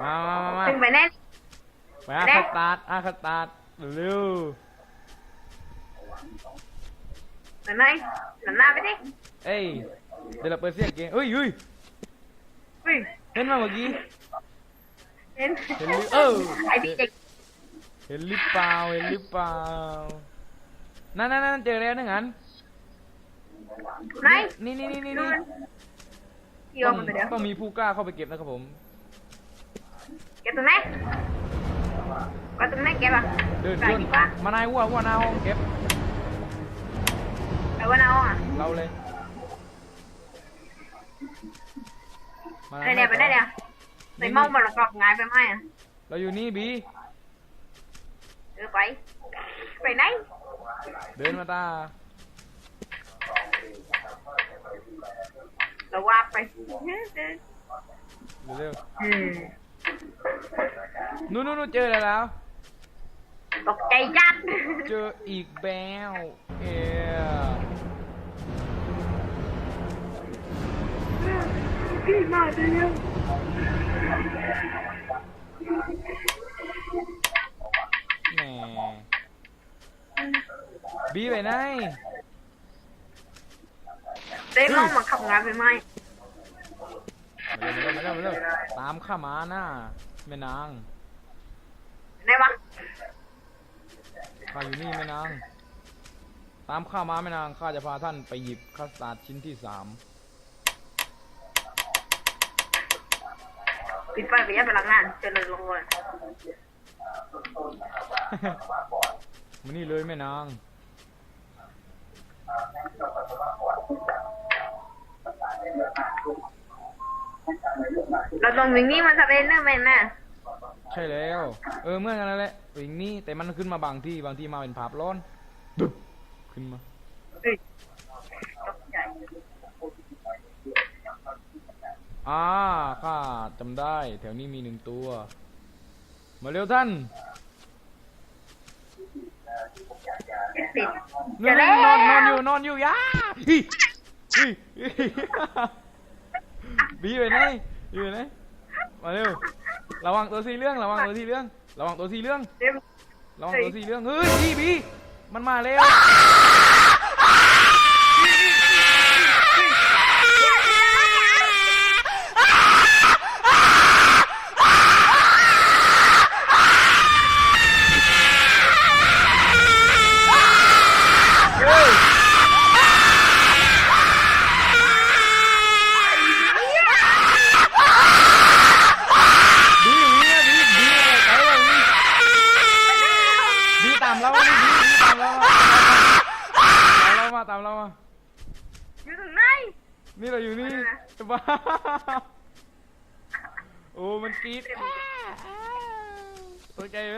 มามามามาถึงไปแน่ไปอาแน่คาตาร์ดอาคาตาร์ดเร็วเหมือนไหมหันหน้าไปดิเอ้ยเดี๋ยวเราเปิดเสียงเกมเอ้ยเฮ้ยเฮ้ยเห็นมาเมื่อกี้ เห็นเห็นหรือเออไอพี่เด็กเห็นหรือเปล่าเห็นหรือเปล่านั่นนั่นนั่นเจอแล้วนึงอันไหนนี่นี่นี่นี่ดูนี่มันเกี่ยวมันไปเดี๋ยว ต้องมีผู้กล้าเข้าไปเก็บนะครับผมเก็ บตรงไหนก็ตรงไหนเก็บอะเดินไปเดินดีกว่ามานายวัววัวนาวเก็บไปว่าเอาอะเราเลยมาไปเนี่ยไปได้เนี่ยใส่มองบอลกรอกงายไปไหมอะเราอยู่นี่บีเออไปไปไหนเดินมาตาเราว่าไปเดินเร็วอืมๆ นู่นนู่นนู่นเจอแล้วแล้ว ตกใจจัดเจออีกแบวเออพี่มาเร็วแหมบีไปไหน เต้มองมาขับงานไปไหม มาเร็วมาเร็วมาเร็วมาเร็วตามข้ามาหน้าแม่นางไหนวะข้าอยู่นี่แม่นาง ตามข้ามาแม่นางข้าจะพาท่านไปหยิบคัสตาร์ดชิ้นที่สามปิดไฟไปยัดพลังงานเจริญลงเลยมานี่เลยแม่นาง เราต้องวิ่งนี่มันสเปนเนอร์แมนน่ะใช่แล้ว เออเมื่อกันนั่นแหละวิ่งนี่แต่มันขึ้นมาบางที่บางที่มาเป็นภาพร้อนดึบขึ้นมาเฮ้ยตกใจอ่าข้าจำได้ แถวนี้มีหนึ่งตัว มาเร็วท่านติดนอนนอนนอนอยู่นอนอยู่อยาฮิฮิฮิบีไปไหน อยู่ไหนมาเร็วระวังตัวสีเหลืองระวังตัวสีเหลืองระวังตัวสีเหลืองเต็มระวังตัวสีเหลืองเฮ้ยบีบีมันมาแล้ว เฮ้ย บีบีเนี่ยบีบีอะไรไปวะบีบีตาม เรามานี่บีบีตามเรามาตามเรามาตามเรามา อยู่ตรงไหน นี่เราอยู่นี่มาดูนะ บ้าโอ้มันกรีดตัวใจไหม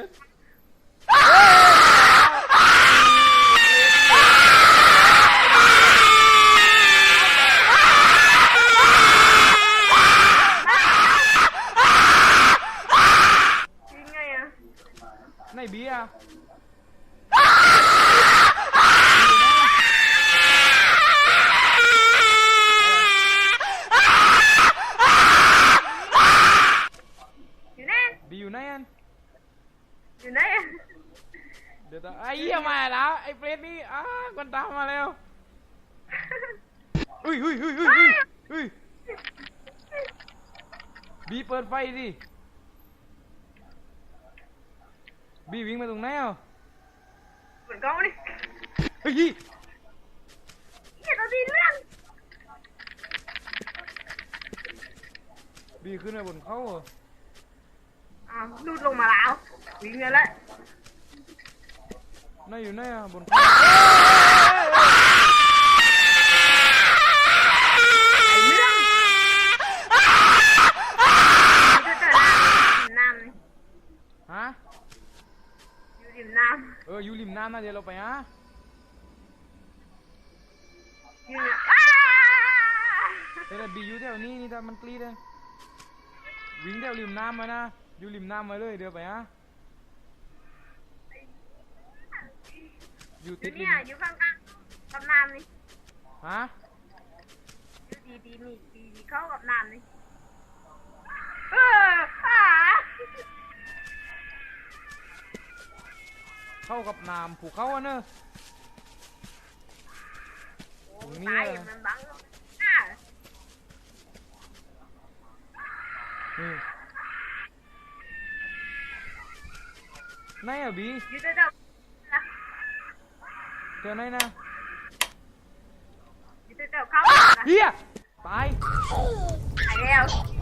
ยิงไงอะในบีอะ อยู่ไหนบีอยู่ไหนอันอยู่ไหนอะเดี๋ยวตาไอ้เหี้ยมาแล้วไอ้เฟรดนี่อ้ากันตามมาแล้วเฮ้ยเฮ้ยเฮ้ยเฮ้ยเฮ้ยเฮ้ยบีเปิดไฟดิบีวิ่งมาตรงไหนอะเหมือนกล้องนี่เฮ้ยเหี้ยตัวดีเรื่องบีขึ้นไปบนเขาอะอ่าดูดลงมาแล้ววิ่งเลยละนายอยู่ไหนอะบนเขาไอ้เรื่องจะเจอน้ำนี่ฮะ อยู่ริมน้เอออยู่ริมน้ำนะเดี๋ยวเราไปฮะำอยู่เนี่ยอ้าแต่ละบีอยู่แถวนี้นี่ถ้ามันกรีดเลยวิ่งแถวริมน้ำมานะ อยู่ริมน้ำมาเลยเดี๋ยวไปฮะอยู่ติดนี่มยอยู่ข้างๆกับน้ำนี่ฮะอยู่ดีดีๆนี่ดีดีๆเข้ากับน้ำนี่เออเข้ากับน้ำผูกเข้าอะเนอะ โอ้เนี่ย ตางนี้นี่ะเฮียตายตายแล้ว